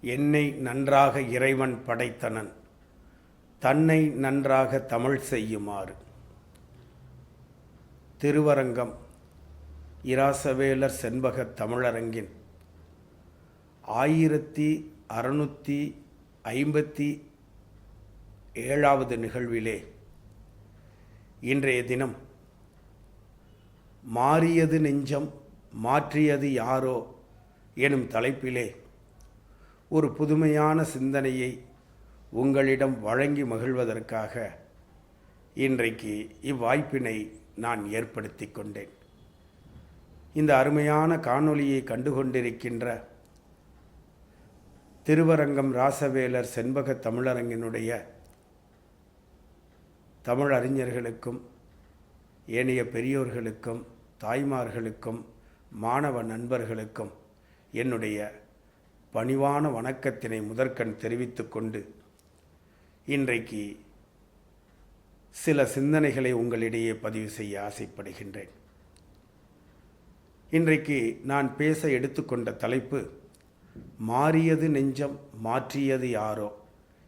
என்னை நன்றாக இறைவன் படைத்தனன். தன்னை நன்றாக தமிழ் செய்யுமாறு. திருவரங்கம் இராசவேலர் செண்பக தமிழரங்கின் ஆயிரத்தி அறுநூற்றி ஐம்பத்தி ஏழாவது நிகழ்விலே இன்றைய தினம் மாறியது நெஞ்சம் மாற்றியது யாரோ எனும் தலைப்பிலே ஒரு புதுமையான சிந்தனையை உங்களிடம் வழங்கி மகிழ்வதற்காக இன்றைக்கு இவ்வாய்ப்பினை நான் ஏற்படுத்தி கொண்டேன். இந்த அருமையான காணொளியை கண்டுகொண்டிருக்கின்ற திருவரங்கம் ராசவேலர் செண்பக தமிழரங்கினுடைய தமிழ் அறிஞர்களுக்கும் ஏனைய பெரியோர்களுக்கும் தாய்மார்களுக்கும் மாணவ நண்பர்களுக்கும் என்னுடைய பணிவான வணக்கத்தினை முதற்கண் தெரிவித்து கொண்டு இன்றைக்கு சில சிந்தனைகளை உங்களிடையே பதிவு செய்ய ஆசைப்படுகின்றேன். இன்றைக்கு நான் பேச எடுத்துக்கொண்ட தலைப்பு மாறியது நெஞ்சம் மாற்றியது யாரோ?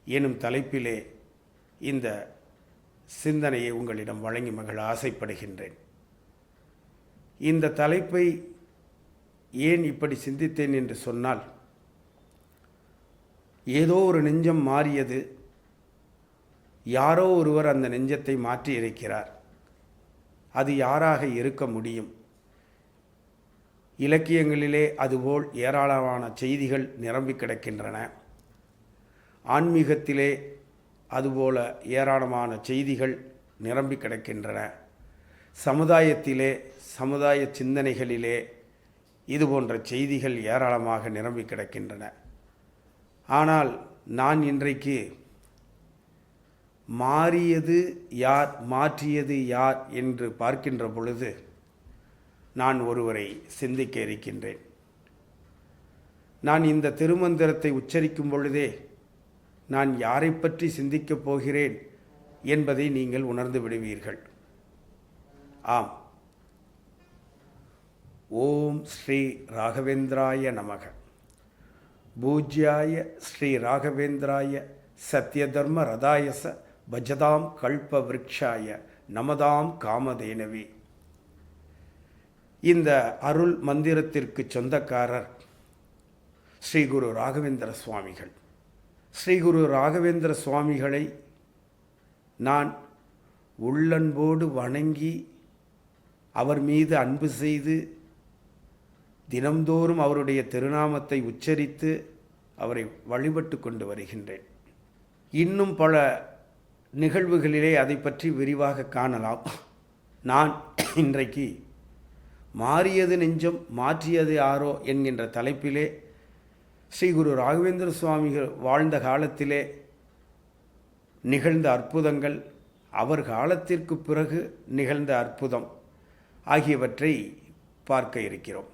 எனும் தலைப்பிலே இந்த சிந்தனையை உங்களிடம் வழங்கி மகிழ ஆசைப்படுகின்றேன். இந்த தலைப்பை ஏன் இப்படி சிந்தித்தேன் என்று சொன்னால் ஏதோ ஒரு நெஞ்சம் மாறியது. யாரோ ஒருவர் அந்த நெஞ்சத்தை மாற்றி இருக்கிறார் அது யாராக இருக்க முடியும்? இலக்கியங்களிலே அதுபோல் ஏராளமான செய்திகள் நிரம்பி கிடக்கின்றன. ஆன்மீகத்திலே அதுபோல ஏராளமான செய்திகள் நிரம்பி கிடக்கின்றன. சமுதாயத்திலே சமுதாய சிந்தனைகளிலே இது போன்ற செய்திகள் ஏராளமாக நிரம்பி கிடக்கின்றன. ஆனால் நான் இன்றைக்கு மாறியது யார் மாற்றியது யார் என்று பார்க்கின்ற பொழுது நான் ஒருவரை சிந்திக்க இருக்கின்றேன். நான் இந்த திருமந்திரத்தை உச்சரிக்கும் பொழுதே நான் யாரை பற்றி சிந்திக்கப் போகிறேன் என்பதை நீங்கள் உணர்ந்து விடுவீர்கள். ஆம். ஓம் ஸ்ரீ ராகவேந்திராய நமக. பூஜ்யாய ஸ்ரீ ராகவேந்திராய சத்யதர்ம ரதாயச பஜதாம் கல்ப விரக்ஷாய நமதாம் காமதேனவே. இந்த அருள் மந்திரத்திற்கு சொந்தக்காரர் ஸ்ரீ குரு ராகவேந்திர சுவாமிகள். ஸ்ரீ குரு ராகவேந்திர சுவாமிகளை நான் உள்ளன்போடு வணங்கி அவர் மீது அன்பு செய்து தினம்தோறும் அவருடைய திருநாமத்தை உச்சரித்து அவரை வழிபட்டு கொண்டு வருகின்றேன். இன்னும் பல நிகழ்வுகளிலே அதை பற்றி விரிவாக காணலாம். நான் இன்றைக்கு மாறியது நெஞ்சம் மாற்றியது யாரோ என்கின்ற தலைப்பிலே ஸ்ரீ குரு ராகவேந்திர சுவாமிகள் வாழ்ந்த காலத்திலே நிகழ்ந்த அற்புதங்கள் அவர் காலத்திற்கு பிறகு நிகழ்ந்த அற்புதம் ஆகியவற்றை பார்க்க இருக்கிறோம்.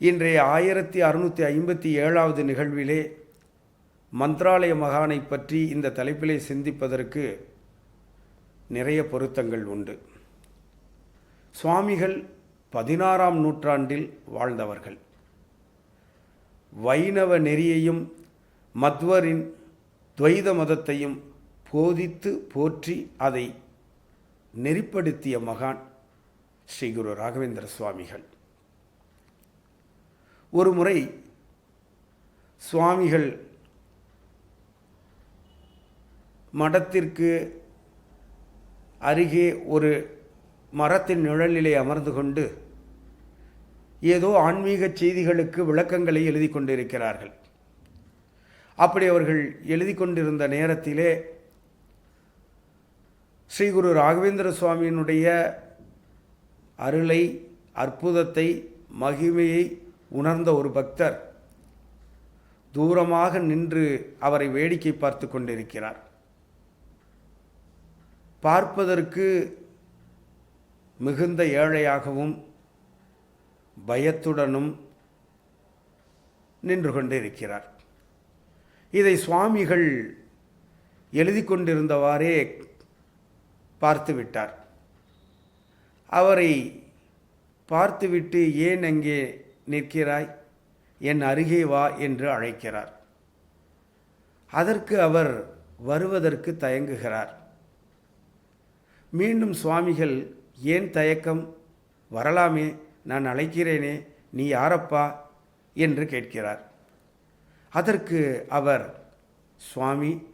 இன்றைய ஆயிரத்தி அறுநூற்றி ஐம்பத்தி ஏழாவது நிகழ்விலே மந்த்ராலய மகானை பற்றி இந்த தலைப்பிலே சிந்திப்பதற்கு நிறைய பொருத்தங்கள் உண்டு. சுவாமிகள் பதினாறாம் நூற்றாண்டில் வாழ்ந்தவர்கள். வைணவ நெறியையும் மத்வரின் துவைத மதத்தையும் போதித்து போற்றி அதை நெறிப்படுத்திய மகான் ஸ்ரீ குரு ராகவேந்திர சுவாமிகள். ஒரு முறை சுவாமிகள் மடத்திற்கு அருகே ஒரு மரத்தின் நிழலிலே அமர்ந்து கொண்டு ஏதோ ஆன்மீக செய்திகளுக்கு விளக்கங்களை எழுதி கொண்டிருக்கிறார்கள். அப்படி அவர்கள் எழுதி கொண்டிருந்த நேரத்திலே ஸ்ரீ குரு ராகவேந்திர சுவாமியினுடைய அருளை அற்புதத்தை மகிமையை உணர்ந்த ஒரு பக்தர் தூரமாக நின்று அவரை வேடிக்கை பார்த்து கொண்டிருக்கிறார். பார்ப்பதற்கு மிகுந்த ஏழையாகவும் பயத்துடனும் நின்று கொண்டிருக்கிறார். இதை சுவாமிகள் எழுதி கொண்டிருந்தவாறே பார்த்துவிட்டார் அவரை பார்த்துவிட்டு ஏன் அங்கே நிற்கிறாய். என் அருகே வா என்று அழைக்கிறார். அதற்கு அவர் வருவதற்கு தயங்குகிறார். மீண்டும் சுவாமிகள் ஏன் தயக்கம்? வரலாமே நான் அழைக்கிறேனே நீ யாரப்பா? என்று கேட்கிறார். அதற்கு அவர் சுவாமி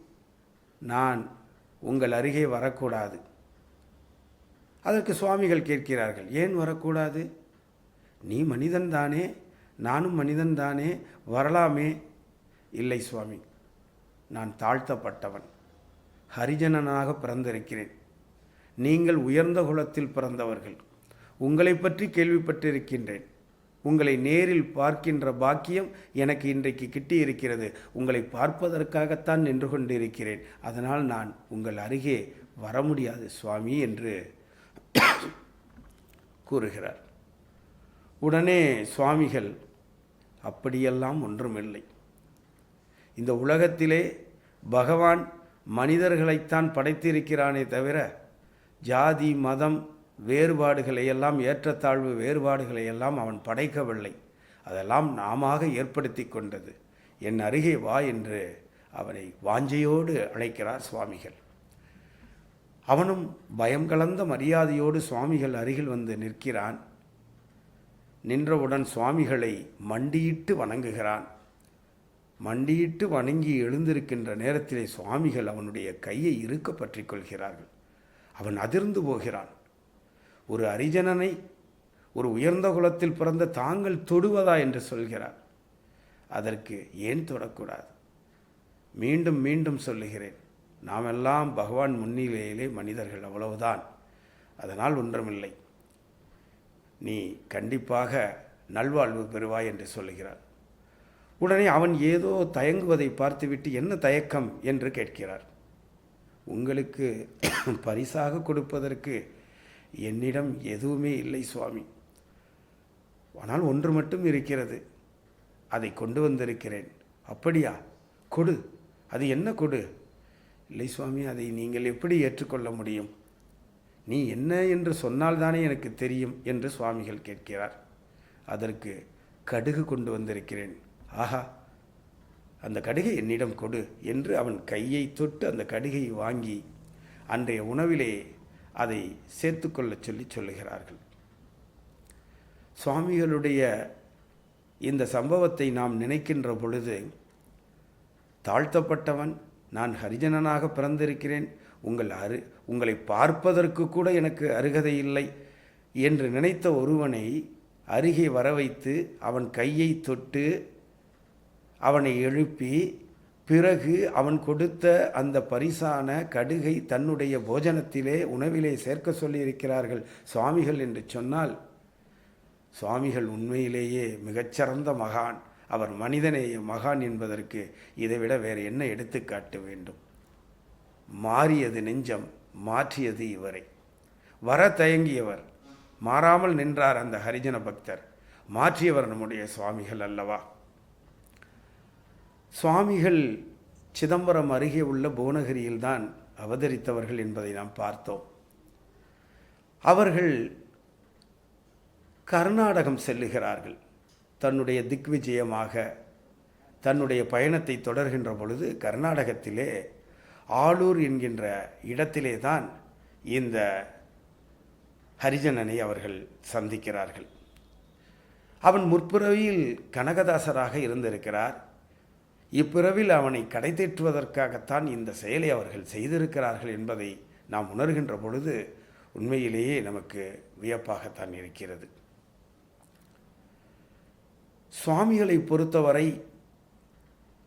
நான் உங்கள் அருகே வரக்கூடாது. அதற்கு சுவாமிகள் கேட்கிறார்கள் ஏன் வரக்கூடாது? நீ மனிதன்தானே நானும் மனிதன்தானே வரலாமே. இல்லை சுவாமி நான் தாழ்த்தப்பட்டவன். ஹரிஜனனாக பிறந்திருக்கிறேன். நீங்கள் உயர்ந்த குலத்தில் பிறந்தவர்கள். உங்களை பற்றி கேள்விப்பட்டிருக்கின்றேன். உங்களை நேரில் பார்க்கின்ற பாக்கியம் எனக்கு இன்றைக்கு கிட்டி இருக்கிறது உங்களை பார்ப்பதற்காகத்தான் நின்று கொண்டிருக்கிறேன். அதனால் நான் உங்கள் அருகே வர முடியாது சுவாமி என்று கூறுகிறார். உடனே சுவாமிகள் அப்படியெல்லாம் ஒன்றுமில்லை. இந்த உலகத்திலே பகவான் மனிதர்களைத்தான் படைத்திருக்கிறானே தவிர ஜாதி மதம் வேறுபாடுகளை எல்லாம் ஏற்றத்தாழ்வு வேறுபாடுகளை எல்லாம் அவன் படைக்கவில்லை. அதெல்லாம் நாம ஏற்படுத்தி கொண்டது. என் அருகே வா என்று அவனை வாஞ்சையோடு அழைக்கிறார் சுவாமிகள். அவனும் பயம் கலந்த மரியாதையோடு சுவாமிகள் அருகில் வந்து நிற்கிறான். நின்றவுடன் சுவாமிகளை மண்டியிட்டு வணங்குகிறான். மண்டியிட்டு வணங்கி எழுந்திருக்கின்ற நேரத்திலே சுவாமிகள் அவனுடைய கையை இருக்க பற்றி கொள்கிறார்கள். அவன் அதிர்ந்து போகிறான். ஒரு அரிஜனனை ஒரு உயர்ந்த குலத்தில் பிறந்த தாங்கள் தொடுவதா என்று சொல்கிறார். அதற்கு ஏன் தொடக்கூடாது? மீண்டும் மீண்டும் சொல்லுகிறேன். நாமெல்லாம் பகவான் முன்னிலையிலே மனிதர்கள் அவ்வளவுதான். அதனால் ஒன்றுமில்லை. நீ கண்டிப்பாக நல்வாழ்வு பெறுவாய் என்று சொல்லுகிறார். உடனே அவன் ஏதோ தயங்குவதை பார்த்துவிட்டு என்ன தயக்கம் என்று கேட்கிறார். உங்களுக்கு பரிசாக கொடுப்பதற்கு என்னிடம் எதுவுமே இல்லை சுவாமி. ஆனால் ஒன்று மட்டும் இருக்கிறது. அதை கொண்டு வந்திருக்கிறேன். அப்படியா? கொடு. அது என்ன கொடு? இல்லை சுவாமி அதை நீங்கள் எப்படி ஏற்றுக்கொள்ள முடியும்? நீ என்ன என்று சொன்னால்தானே எனக்கு தெரியும் என்று சுவாமிகள் கேட்கிறார். அதற்கு கடுகு கொண்டு வந்திருக்கிறேன். ஆஹா அந்த கடுகை என்னிடம் கொடு என்று அவன் கையை தொட்டு அந்த கடுகை வாங்கி அன்றைய உணவிலே அதை சேர்த்துக்கொள்ளச் சொல்லி சொல்லுகிறார்கள். சுவாமிகளுடைய இந்த சம்பவத்தை நாம் நினைக்கின்ற பொழுது தாழ்த்தப்பட்டவன் நான் ஹரிஜனனாக பிறந்திருக்கிறேன் உங்கள் அரு உங்களை பார்ப்பதற்கு கூட எனக்கு அருகதை இல்லை என்று நினைத்த ஒருவனை அருகே வர வைத்து அவன் கையை தொட்டு அவனை எழுப்பி பிறகு அவன் கொடுத்த அந்த பரிசான கடுகை தன்னுடைய போஜனத்திலே உணவிலே சேர்க்க சொல்லியிருக்கிறார்கள். சுவாமிகள் என்று சொன்னால் சுவாமிகள் உண்மையிலேயே மிகச்சிறந்த மகான். அவர் மனிதநேய மகான் என்பதற்கு இதைவிட வேறு என்ன எடுத்துக்காட்ட வேண்டும்? மாறியது நெஞ்சம் மாற்றியது இவரை. வர தயங்கியவர் மாறாமல் நின்றார் அந்த ஹரிஜன பக்தர். மாற்றியவர் நம்முடைய சுவாமிகள் அல்லவா? சுவாமிகள் சிதம்பரம் அருகே உள்ள புவனகிரியில்தான் அவதரித்தவர்கள் என்பதை நாம் பார்த்தோம். அவர்கள் கர்நாடகம் செல்லுகிறார்கள். தன்னுடைய திக்விஜயமாக தன்னுடைய பயணத்தை தொடர்கின்ற பொழுது கர்நாடகத்திலே ஆளூர் என்கின்ற இடத்திலே தான் இந்த ஹரிஜனனை அவர்கள் சந்திக்கிறார்கள். அவன் முற்பிறவியில் கனகதாசராக இருந்திருக்கிறார். இப்பிறவில் அவனை கடை தேற்றுவதற்காகத்தான் இந்த செயலை அவர்கள் செய்திருக்கிறார்கள் என்பதை நாம் உணர்கின்ற பொழுது உண்மையிலேயே நமக்கு வியப்பாகத்தான் இருக்கிறது. சுவாமிகளை பொறுத்தவரை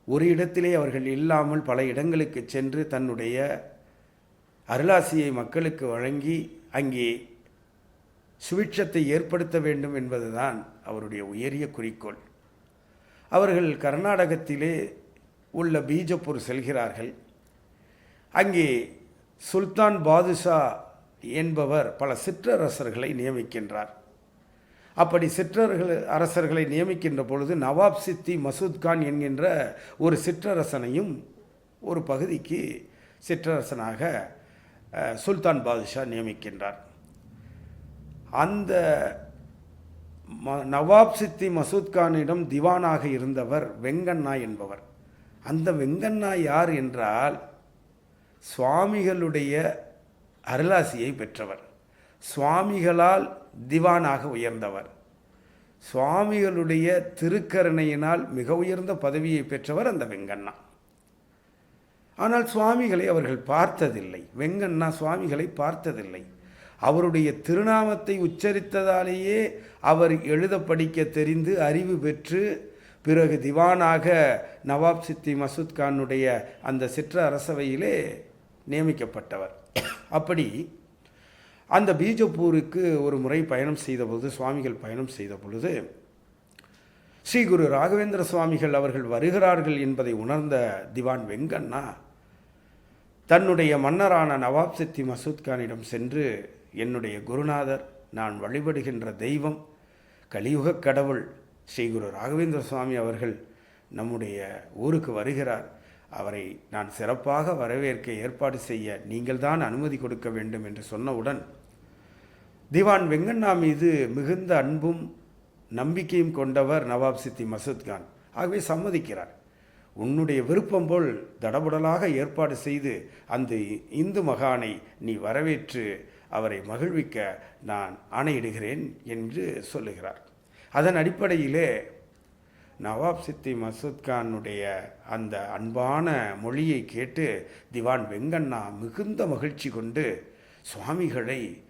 ஒரு இடத்திலே அவர்கள் இல்லாமல் பல இடங்களுக்கு சென்று தன்னுடைய அருளாசியை மக்களுக்கு வழங்கி அங்கே சுவிட்சத்தை ஏற்படுத்த வேண்டும் என்பதுதான் அவருடைய உயரிய குறிக்கோள். அவர்கள் கர்நாடகத்திலே உள்ள பீஜப்பூர் செல்கிறார்கள். அங்கே சுல்தான் பாதுஷா என்பவர் பல சிற்றரசர்களை நியமிக்கின்றார். அப்படி சிற்றர்கள் அரசர்களை நியமிக்கின்ற பொழுது நவாப் சித்தி மசூத் கான் என்கின்ற ஒரு சிற்றரசனையும் ஒரு பகுதிக்கு சிற்றரசனாக சுல்தான் பாதுஷா நியமிக்கின்றார். அந்த ம- நவாப் சித்தி மசூத் கானிடம் திவானாக இருந்தவர் வெங்கண்ணா என்பவர். அந்த வெங்கண்ணா யார் என்றால் சுவாமிகளுடைய அருளாசியை பெற்றவர். சுவாமிகளால் திவானாக உயர்ந்தவர். சுவாமிகளுடைய திருக்கருணையினால் மிக உயர்ந்த பதவியை பெற்றவர் அந்த வெங்கண்ணா. ஆனால் சுவாமிகளை அவர்கள் பார்த்ததில்லை. வெங்கண்ணா சுவாமிகளை பார்த்ததில்லை. அவருடைய திருநாமத்தை உச்சரித்ததாலேயே அவர் எழுத படிக்க தெரிந்து அறிவு பெற்று பிறகு திவானாக நவாப் சித்தி மசூத் கானுடைய அந்த சிற்ற அரசவையிலே நியமிக்கப்பட்டவர். அப்படி அந்த பீஜப்பூருக்கு ஒரு முறை பயணம் செய்த பொழுது சுவாமிகள் பயணம் செய்த பொழுது ஸ்ரீ குரு ராகவேந்திர சுவாமிகள் அவர்கள் வருகிறார்கள் என்பதை உணர்ந்த திவான் வெங்கண்ணா தன்னுடைய மன்னரான நவாப் சித்தி மசூத் கானிடம் சென்று என்னுடைய குருநாதர் நான் வழிபடுகின்ற தெய்வம் கலியுக கடவுள் ஸ்ரீ குரு ராகவேந்திர சுவாமி அவர்கள் நம்முடைய ஊருக்கு வருகிறார். அவரை நான் சிறப்பாக வரவேற்க ஏற்பாடு செய்ய நீங்கள்தான் அனுமதி கொடுக்க வேண்டும் என்று சொன்னவுடன் திவான் வெங்கண்ணா மீது மிகுந்த அன்பும் நம்பிக்கையும் கொண்டவர் நவாப் சித்தி மசூத் கான் ஆகவே சம்மதிக்கிறார். உன்னுடைய விருப்பம் போல் தடபுடலாக ஏற்பாடு செய்து அந்த இந்து மகானை நீ வரவேற்று அவரை மகிழ்விக்க நான் ஆணையிடுகிறேன் என்று சொல்லுகிறார். அதன் அடிப்படையிலே நவாப் சித்தி மசூத் கானுடைய அந்த அன்பான மொழியை கேட்டு திவான் வெங்கண்ணா மிகுந்த மகிழ்ச்சி கொண்டு சுவாமிகளை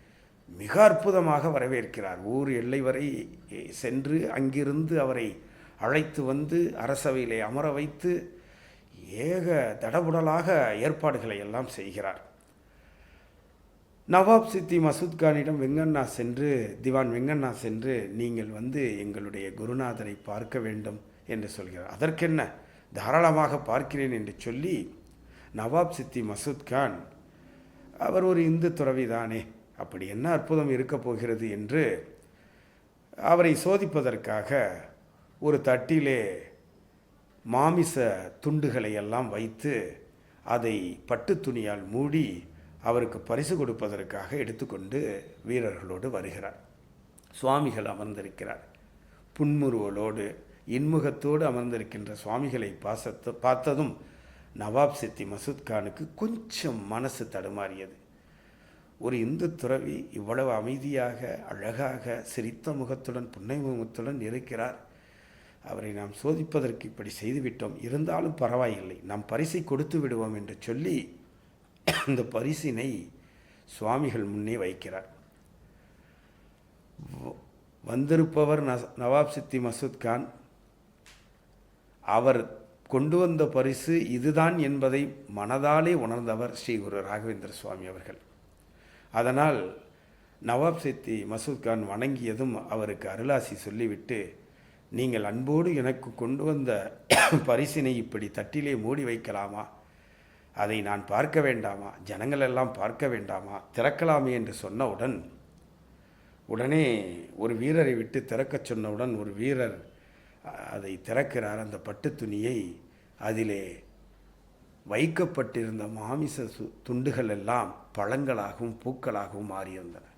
மிக அற்புதமாக வரவேற்கிறார். ஊர் எல்லை வரை சென்று அங்கிருந்து அவரை அழைத்து வந்து அரசவையிலே அமர வைத்து ஏக தடபுடலாக ஏற்பாடுகளை எல்லாம் செய்கிறார். நவாப் சித்தி மசூத் கானிடம் வெங்கண்ணா சென்று திவான் வெங்கண்ணா சென்று நீங்கள் வந்து எங்களுடைய குருநாதரை பார்க்க வேண்டும் என்று சொல்கிறார். அதற்கென்ன? தாராளமாக பார்க்கிறேன் என்று சொல்லி நவாப் சித்தி மசூத் கான் அவர் ஒரு இந்து துறவி தானே அப்படி என்ன அற்புதம் இருக்கப் போகிறது என்று அவரை சோதிப்பதற்காக ஒரு தட்டிலே மாமிச துண்டுகளை எல்லாம் வைத்து அதை பட்டு துணியால் மூடி அவருக்கு பரிசு கொடுப்பதற்காக எடுத்துக்கொண்டு வீரர்களோடு வருகிறார். சுவாமிகள் அமர்ந்திருக்கிறார். புன்முறுவலோடு இன்முகத்தோடு அமர்ந்திருக்கின்ற சுவாமிகளை பாசத்து பார்த்ததும் நவாப் சித்தி மசூத் கானுக்கு கொஞ்சம் மனசு தடுமாறியது. ஒரு இந்து துறவி இவ்வளவு அமைதியாக அழகாக சிரித்த முகத்துடன் புன்னை முகத்துடன் இருக்கிறார். அவரை நாம் சோதிப்பதற்கு இப்படி செய்துவிட்டோம். இருந்தாலும் பரவாயில்லை. நாம் பரிசை கொடுத்து விடுவோம் என்று சொல்லி இந்த பரிசினை சுவாமிகள் முன்னே வைக்கிறார். வந்திருப்பவர் ந- நவாப் சித்தி மசூத் கான் அவர் கொண்டு வந்த பரிசு இதுதான் என்பதை மனதாலே உணர்ந்தவர் ஸ்ரீ குரு ராகவேந்திர சுவாமி அவர்கள். அதனால் நவாப் சித்தி மசூத் கான் வணங்கியதும் அவருக்கு அருளாசி சொல்லிவிட்டு நீங்கள் அன்போடு எனக்கு கொண்டு வந்த பரிசினை இப்படி தட்டிலே மூடி வைக்கலாமா? அதை நான் பார்க்க வேண்டாமா? ஜனங்கள் எல்லாம் பார்க்க வேண்டாமா? திறக்கலாமே என்று சொன்னவுடன் உடனே ஒரு வீரரை விட்டு திறக்கச் சொன்னவுடன் ஒரு வீரர் அதை திறக்கிறார். அந்த பட்டு துணியை அதிலே வைக்கப்பட்டிருந்த மாமிச சு- துண்டுகள் எல்லாம் பழங்களாகவும் பூக்களாகவும் மாறியிருந்தன.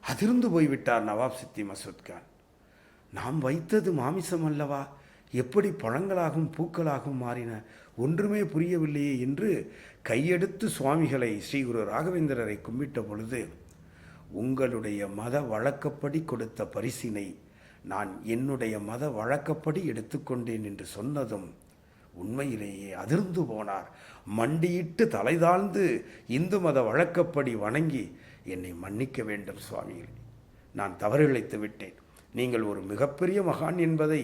அதிர்ந்து போய்விட்டார் நவாப் சித்தி மசூத் கான். நாம் வைத்தது மாமிசம் அல்லவா? எப்படி பழங்களாகவும் பூக்களாகவும் மாறின? ஒன்றுமே புரியவில்லையே என்று கையெடுத்து சுவாமிகளை ஸ்ரீ குரு ராகவேந்திரரை கும்பிட்ட பொழுது உங்களுடைய மத வழக்கப்படி கொடுத்த பரிசினை நான் என்னுடைய மத வழக்கப்படி எடுத்துக்கொண்டேன் என்று சொன்னதும் உண்மையிலேயே அதிர்ந்து போனார். மண்டியிட்டு தலைதாழ்ந்து இந்து மத வழக்கப்படி வணங்கி என்னை மன்னிக்க வேண்டும் சுவாமிகளே நான் தவறிழைத்து விட்டேன் நீங்கள் ஒரு மிகப்பெரிய மகான் என்பதை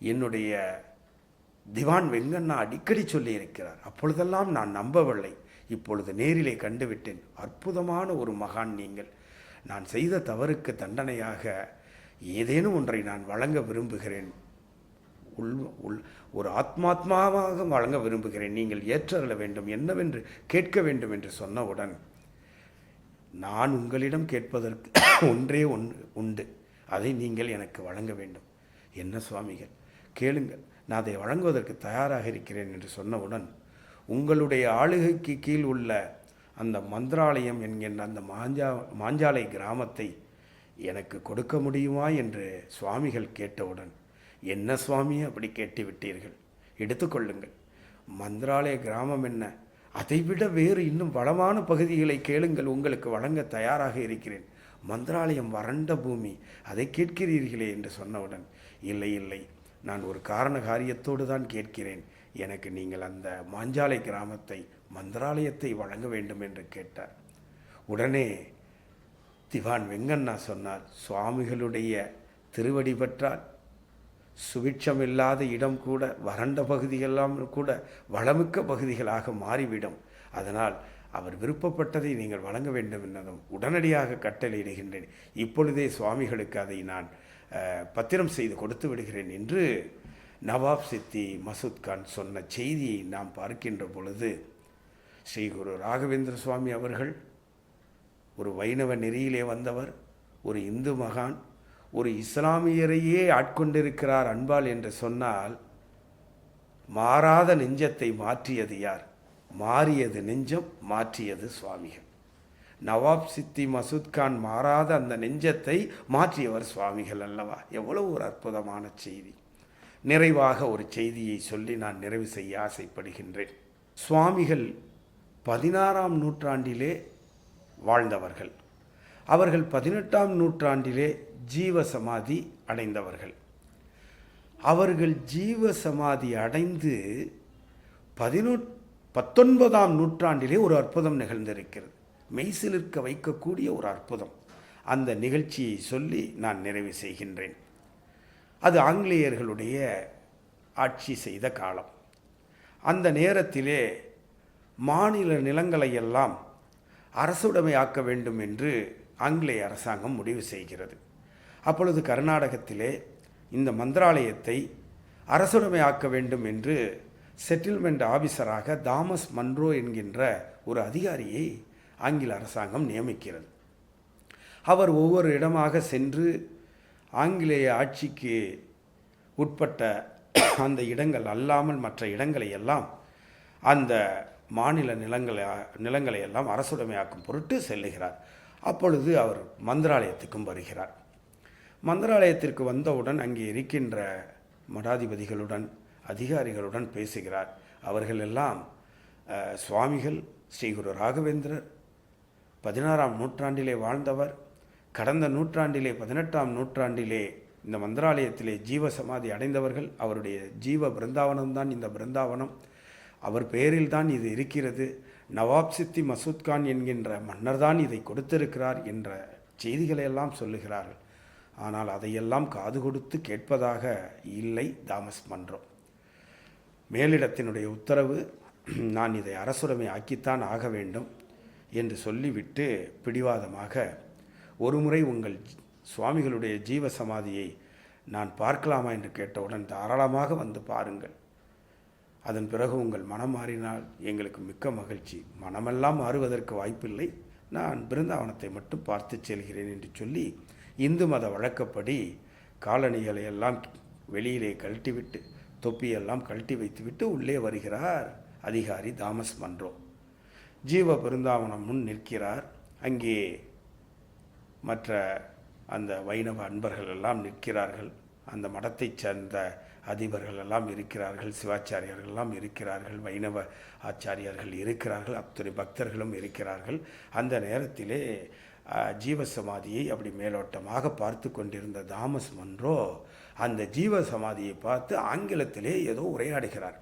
என்னுடைய திவான் வெங்கண்ணா அடிக்கடி சொல்லியிருக்கிறார். அப்பொழுதெல்லாம் நான் நம்பவில்லை. இப்பொழுது நேரிலே கண்டுவிட்டேன். அற்புதமான ஒரு மகான் நீங்கள். நான் செய்த தவறுக்கு தண்டனையாக ஏதேனும் ஒன்றை நான் வழங்க விரும்புகிறேன். உள் உள் ஒரு ஆத்மாத்மாவாக வழங்க விரும்புகிறேன். நீங்கள் ஏற்றருள வேண்டும். என்னவென்று கேட்க வேண்டும் என்று சொன்னவுடன் நான் உங்களிடம் கேட்பதற்கு ஒன்றே ஒன்று உண்டு. அதை நீங்கள் எனக்கு வழங்க வேண்டும். என்ன சுவாமிகள்? கேளுங்கள். நான் அதை வழங்குவதற்கு தயாராக இருக்கிறேன் என்று சொன்னவுடன் உங்களுடைய ஆளுகைக்கு கீழ் உள்ள அந்த மந்திராலயம் என்கின்ற அந்த மாஞ்சா மாஞ்சாலை கிராமத்தை எனக்கு கொடுக்க முடியுமா என்று சுவாமிகள் கேட்டவுடன் என்ன சுவாமி அப்படி கேட்டு விட்டீர்கள் எடுத்துக்கொள்ளுங்கள் மந்திராலய கிராமம் என்ன? அதைவிட வேறு இன்னும் வளமான பகுதிகளை கேளுங்கள். உங்களுக்கு வழங்க தயாராக இருக்கிறேன். மந்திராலயம் வறண்ட பூமி. அதை கேட்கிறீர்களே என்று சொன்னவுடன் இல்லை இல்லை. நான் ஒரு காரண காரியத்தோடு தான் கேட்கிறேன். எனக்கு நீங்கள் அந்த மாஞ்சாலை கிராமத்தை மந்திராலயத்தை வழங்க வேண்டும் என்று கேட்டார். உடனே திவான் வெங்கண்ணா சொன்னார் சுவாமிகளுடைய திருவடி பெற்றால் சுபிட்சம் இல்லாத இடம் கூட வறண்ட பகுதியெல்லாம் கூட வளமிக்க பகுதிகளாக மாறிவிடும். அதனால் அவர் விருப்பப்பட்டதை நீங்கள் வழங்க வேண்டும் என்னதும் உடனடியாக கட்டளையிடுகின்றேன். இப்பொழுதே சுவாமிகளுக்கு அதை நான் பத்திரம் செய்து கொடுத்து விடுகிறேன் என்று நவாப் சித்தி மசூத் கான் சொன்ன செய்தியை நாம் பார்க்கின்ற பொழுது ஸ்ரீ குரு ராகவேந்திர சுவாமி அவர்கள் ஒரு வைணவ நெறியிலே வந்தவர் ஒரு இந்து மகான் ஒரு இஸ்லாமியரையே ஆட்கொண்டிருக்கிறார் அன்பால் என்று சொன்னால் மாறாத நெஞ்சத்தை மாற்றியது யார்? மாறியது நெஞ்சம் மாற்றியது சுவாமிகள். நவாப் சித்தி மசூத் கான் மாறாத அந்த நெஞ்சத்தை மாற்றியவர் சுவாமிகள் அல்லவா? எவ்வளவு ஒரு அற்புதமான செய்தி. நிறைவாக ஒரு செய்தியை சொல்லி நான் நிறைவு செய்ய ஆசைப்படுகின்றேன். சுவாமிகள் பதினாறாம் நூற்றாண்டிலே வாழ்ந்தவர்கள். அவர்கள் பதினெட்டாம் நூற்றாண்டிலே ஜீவ சமாதி அடைந்தவர்கள். அவர்கள் ஜீவ சமாதி அடைந்து பதினொ பத்தொன்பதாம் நூற்றாண்டிலே ஒரு அற்புதம் நிகழ்ந்திருக்கிறது. மெய்சிலிருக்க வைக்கக்கூடிய ஒரு அற்புதம். அந்த நிகழ்ச்சியை சொல்லி நான் நிறைவு செய்கின்றேன். அது ஆங்கிலேயர்களுடைய ஆட்சி செய்த காலம். அந்த நேரத்திலே மாநில நிலங்களை எல்லாம் அரசுடைமையாக்க வேண்டும் என்று ஆங்கிலேய அரசாங்கம் முடிவு செய்கிறது. அப்பொழுது கர்நாடகத்திலே இந்த மந்திராலயத்தை அரசுடைமையாக்க வேண்டும் என்று செட்டில்மெண்ட் ஆபீசராக தாமஸ் மன்ரோ என்கின்ற ஒரு அதிகாரியை ஆங்கில அரசாங்கம் நியமிக்கிறது. அவர் ஒவ்வொரு இடமாக சென்று ஆங்கிலேய ஆட்சிக்கு உட்பட்ட அந்த இடங்கள் அல்லாமல் மற்ற இடங்களை எல்லாம் அந்த மாநில நிலங்களை நிலங்களை எல்லாம் அரசுடைமையாக்கும் பொருட்டு செல்லுகிறார். அப்பொழுது அவர் மந்திராலயத்துக்கும் வருகிறார். மந்திராலயத்திற்கு வந்தவுடன் அங்கே இருக்கின்ற மடாதிபதிகளுடன் அதிகாரிகளுடன் பேசுகிறார். அவர்கள் எல்லாம் சுவாமிகள் ஸ்ரீ குரு ராகவேந்திரர் பதினாறாம் நூற்றாண்டிலே வாழ்ந்தவர். கடந்த நூற்றாண்டிலே பதினெட்டாம் நூற்றாண்டிலே இந்த மந்திராலயத்திலே ஜீவ சமாதி அடைந்தவர்கள். அவருடைய ஜீவ பிருந்தாவனம்தான் இந்த பிருந்தாவனம். அவர் பெயரில் தான் இது இருக்கிறது. நவாப் சித்தி மசூத் கான் என்கின்ற மன்னர் தான் இதை கொடுத்திருக்கிறார் என்ற செய்திகளை எல்லாம் சொல்லுகிறார்கள். ஆனால் அதையெல்லாம் காது கொடுத்து கேட்பதாக இல்லை தாமஸ் மன்றம். மேலிடத்தினுடைய உத்தரவு நான் இதை அரசுரிமை ஆக்கித்தான் ஆக வேண்டும். என்று சொல்லிவிட்டு பிடிவாதமாக ஒருமுறை உங்கள் சுவாமிகளுடைய ஜீவ சமாதியை நான் பார்க்கலாமா? என்று கேட்டவுடன் தாராளமாக வந்து பாருங்கள். அதன் பிறகு உங்கள் மனம் மாறினால் எங்களுக்கு மிக்க மகிழ்ச்சி. மனமெல்லாம் மாறுவதற்கு வாய்ப்பில்லை. நான் பிருந்தாவனத்தை மட்டும் பார்த்து செல்கிறேன் என்று சொல்லி இந்து மத வழக்கப்படி காலணிகளை எல்லாம் வெளியிலே கழட்டிவிட்டு தொப்பியெல்லாம் கழட்டி வைத்துவிட்டு உள்ளே வருகிறார் அதிகாரி தாமஸ் மன்றோ. ஜீவ பிருந்தாவனம் முன் நிற்கிறார். அங்கே மற்ற அந்த வைணவ அன்பர்கள் எல்லாம் நிற்கிறார்கள். அந்த மடத்தைச் சேர்ந்த அதிபர்கள் எல்லாம் இருக்கிறார்கள். சிவாச்சாரியர்கள் எல்லாம் இருக்கிறார்கள். வைணவ ஆச்சாரியர்கள் இருக்கிறார்கள். அத்துணை பக்தர்களும் இருக்கிறார்கள். அந்த நேரத்திலே ஜீவசமாதியை ஜீவ சமாதியை அப்படி மேலோட்டமாக பார்த்து கொண்டிருந்த தாமஸ் மன்றோ அந்த ஜீவ சமாதியை பார்த்து ஆங்கிலத்திலே ஏதோ உரையாடுகிறார்.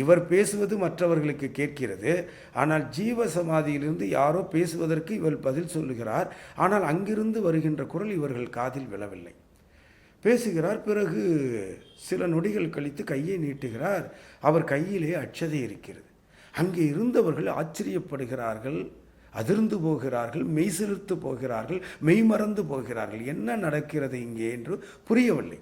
இவர் பேசுவது மற்றவர்களுக்கு கேட்கிறது. ஆனால் ஜீவ சமாதியிலிருந்து யாரோ பேசுவதற்கு இவர் பதில் சொல்லுகிறார். ஆனால் அங்கிருந்து வருகின்ற குரல் இவர்கள் காதில் விழவில்லை. பேசுகிறார். பிறகு சில நொடிகள் கழித்து கையை நீட்டுகிறார். அவர் கையிலே அச்சதை இருக்கிறது. அங்கே இருந்தவர்கள் ஆச்சரியப்படுகிறார்கள். அதிர்ந்து போகிறார்கள். மெய்சிலிர்த்து போகிறார்கள். மெய்மறந்து போகிறார்கள். என்ன நடக்கிறது இங்கே என்று புரியவில்லை.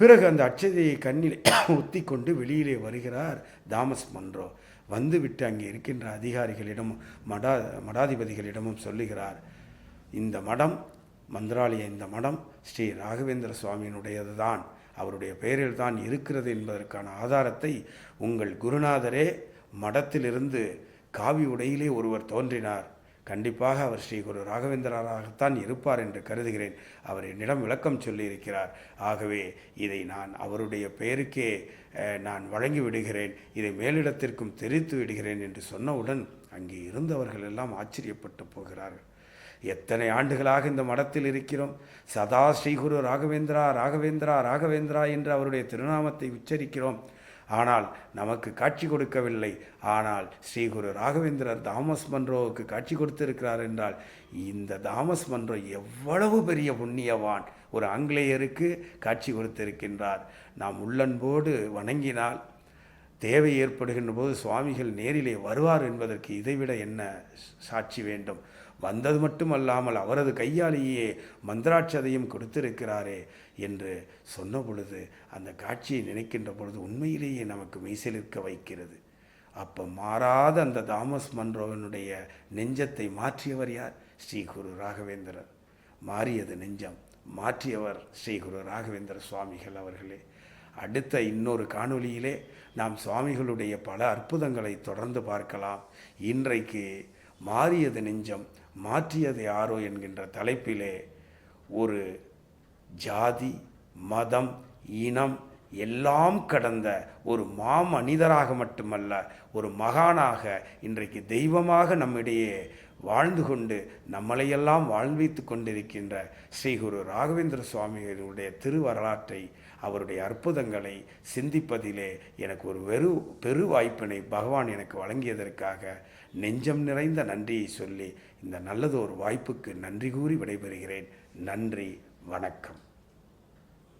பிறகு அந்த அட்சதையை கண்ணில் ஒத்தி கொண்டு வெளியிலே வருகிறார் தாமஸ் மன்றோ. வந்துவிட்டு அங்கே இருக்கின்ற அதிகாரிகளிடமும் மடா மடாதிபதிகளிடமும் சொல்லுகிறார் இந்த மடம் மந்திராலய இந்த மடம் ஸ்ரீ ராகவேந்திர சுவாமியினுடையது தான் அவருடைய பெயரில் தான் இருக்கிறது என்பதற்கான ஆதாரத்தை உங்கள் குருநாதரே மடத்திலிருந்து காவி உடையிலே ஒருவர் தோன்றினார். கண்டிப்பாக அவர் ஸ்ரீ குரு ராகவேந்திரராகத்தான் இருப்பார் என்று கருதுகிறேன். அவர் என்னிடம் விளக்கம் சொல்லியிருக்கிறார். ஆகவே இதை நான் அவருடைய பெயருக்கே நான் வழங்கி விடுகிறேன். இதை மேலிடத்திற்கும் தெரிவித்து விடுகிறேன் என்று சொன்னவுடன் அங்கே இருந்தவர்கள் எல்லாம் ஆச்சரியப்பட்டு போகிறார்கள். எத்தனை ஆண்டுகளாக இந்த மடத்தில் இருக்கிறோம். சதா ஸ்ரீகுரு ராகவேந்திரா ராகவேந்திரா ராகவேந்திரா என்று அவருடைய திருநாமத்தை உச்சரிக்கிறோம். ஆனால் நமக்கு காட்சி கொடுக்கவில்லை. ஆனால் ஸ்ரீகுரு ராகவேந்திரர் தாமஸ் மன்றோவுக்கு காட்சி கொடுத்திருக்கிறார் என்றால் இந்த தாமஸ் மன்றோ எவ்வளவு பெரிய புண்ணியவான் ஒரு ஆங்கிலேயருக்கு காட்சி கொடுத்திருக்கின்றார். நாம் உள்ளன்போடு வணங்கினால் தேவை ஏற்படுகின்ற போது சுவாமிகள் நேரிலே வருவார் என்பதற்கு இதைவிட என்ன சாட்சி வேண்டும்? வந்தது மட்டுமல்லாமல் அவரது கையாலேயே மந்திராட்சதையும் கொடுத்திருக்கிறாரே என்று சொன்ன பொழுது அந்த காட்சியை நினைக்கின்ற பொழுது உண்மையிலேயே நமக்கு மெய்சிலிருக்க வைக்கிறது. அப்போ மாறாத அந்த தாமஸ் மன்றோவனுடைய நெஞ்சத்தை மாற்றியவர் யார்? ஸ்ரீ குரு ராகவேந்திரர். மாறியது நெஞ்சம் மாற்றியவர் ஸ்ரீ குரு ராகவேந்திர சுவாமிகள் அவர்களே. அடுத்த இன்னொரு காணொளியிலே நாம் சுவாமிகளுடைய பல அற்புதங்களை தொடர்ந்து பார்க்கலாம். இன்றைக்கு மாறியது நெஞ்சம் மாற்றியது யாரோ என்கின்ற தலைப்பிலே ஒரு ஜாதி மதம் இனம் எல்லாம் கடந்த ஒரு மாமனிதராக மட்டுமல்ல ஒரு மகானாக இன்றைக்கு தெய்வமாக நம்மிடையே வாழ்ந்து கொண்டு நம்மளையெல்லாம் வாழ்வித்து கொண்டிருக்கின்ற ஸ்ரீ குரு ராகவேந்திர சுவாமிகளுடைய திருவரலாற்றை அவருடைய அற்புதங்களை சிந்திப்பதிலே எனக்கு ஒரு வெறு பெரு வாய்ப்பினை பகவான் எனக்கு வழங்கியதற்காக நெஞ்சம் நிறைந்த நன்றியை சொல்லி இந்த நல்லதொரு வாய்ப்புக்கு நன்றி கூறி விடைபெறுகிறேன். நன்றி வணக்கம்.